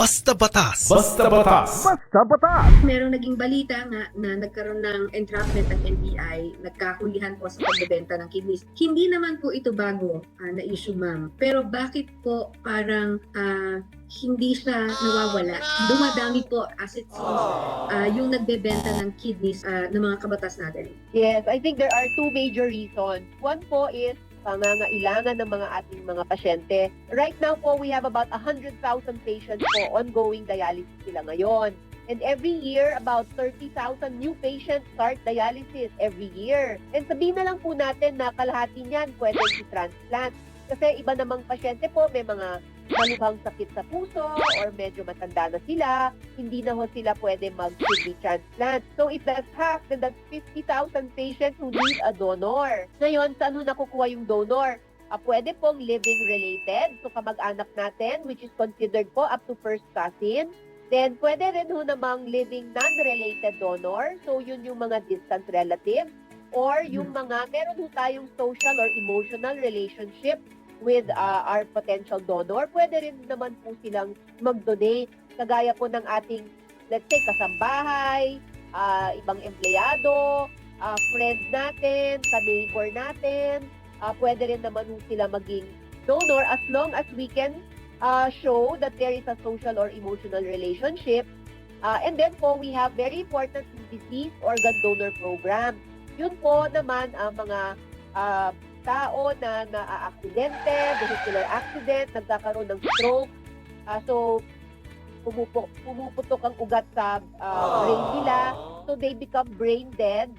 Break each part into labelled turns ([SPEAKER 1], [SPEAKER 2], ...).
[SPEAKER 1] Basta batas.
[SPEAKER 2] Basta batas.
[SPEAKER 3] Merong naging balita nga na nagkaroon ng entrapment ng NBI, nagkahulihan po sa pagbebenta ng kidneys. Hindi naman po ito bago ah, na issue, ma'am. Pero bakit po parang ah, hindi siya nawawala? Dumadami po as it seems ah, yung nagbebenta ng kidneys ah, ng mga kabatas natin.
[SPEAKER 4] Yes, I think there are two major reasons. One po is pangangailangan ng mga ating mga pasyente. Right now po, we have about 100,000 patients po ongoing dialysis sila ngayon. And every year, about 30,000 new patients start dialysis every year. And sabihin na lang po natin na kalahati niyan pwede i-transplant. Kasi iba namang pasyente po, may mga malubhang sakit sa puso or medyo matanda na sila, hindi na ho sila pwede mag-kidney transplant. So if that's half, then that's 50,000 patients who need a donor. Ngayon, saan ho nakukuha yung donor? Ah, pwede pong living related, so kamag-anak natin, which is considered po up to first cousin. Then, pwede rin ho namang living non-related donor, so yun yung mga distant relatives. Or yung mga, meron ho tayong social or emotional relationship with uh, our potential donor, pwede rin naman po silang mag-donate. Kagaya po ng ating, let's say, kasambahay, ah, ibang empleyado, ah, friends natin, ka-neighbor natin, ah, pwede rin naman po sila maging donor as long as we can ah, show that there is a social or emotional relationship. Ah, and then po, we have very important disease organ donor program. Yun po naman ang mga ah, tao na naaaksidente, vehicular accident, nagkakaroon ng stroke. Ah, so, pumupo, pumuputok ang ugat sa ah, brain nila. So, they become brain dead,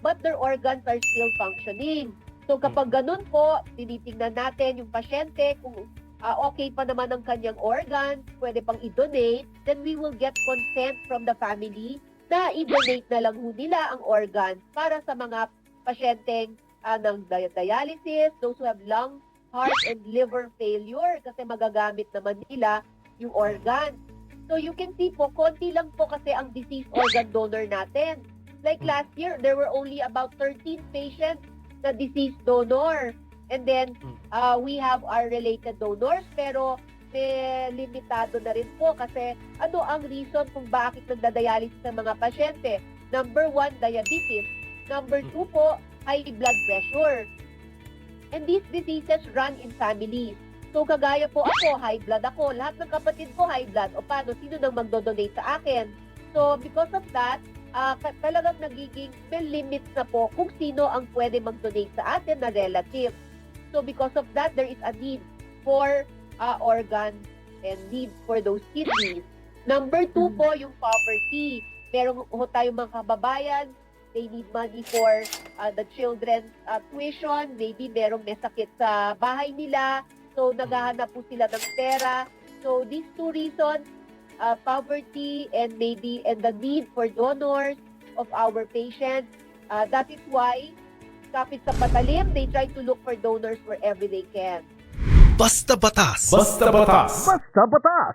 [SPEAKER 4] but their organs are still functioning. So, kapag ganun po, tinitingnan natin yung pasyente, kung ah, okay pa naman ang kanyang organ, pwede pang i-donate, then we will get consent from the family na i-donate na lang ho nila ang organ para sa mga pasyenteng ah, ng di- dialysis, those who have lung, heart, and liver failure kasi magagamit naman nila yung organ. So you can see po, konti lang po kasi ang disease organ donor natin. Like last year, there were only about 13 patients na disease donor. And then, uh, we have our related donors, pero may limitado na rin po kasi ano ang reason kung bakit nagdadialysis ng mga pasyente? Number one, diabetes. Number two po, high blood pressure. And these diseases run in families. So kagaya po ako, high blood ako. Lahat ng kapatid ko high blood. O paano, sino nang magdo-donate sa akin? So because of that, ka- talagang nagiging may limits na po kung sino ang pwede mag-donate sa atin na relative. So because of that, there is a need for ah, organ and need for those kidneys. Number two
[SPEAKER 3] Mm.
[SPEAKER 4] po, yung poverty. Meron ho tayong mga kababayan, they need money for uh, the children's uh, tuition, maybe merong may sakit sa bahay nila, so naghahanap po sila ng pera. So these two reasons, uh, poverty and maybe and the need for donors of our patients, uh, that is why kapit sa patalim, they try to look for donors wherever they can.
[SPEAKER 1] Basta batas.
[SPEAKER 2] Basta batas.
[SPEAKER 5] Basta batas!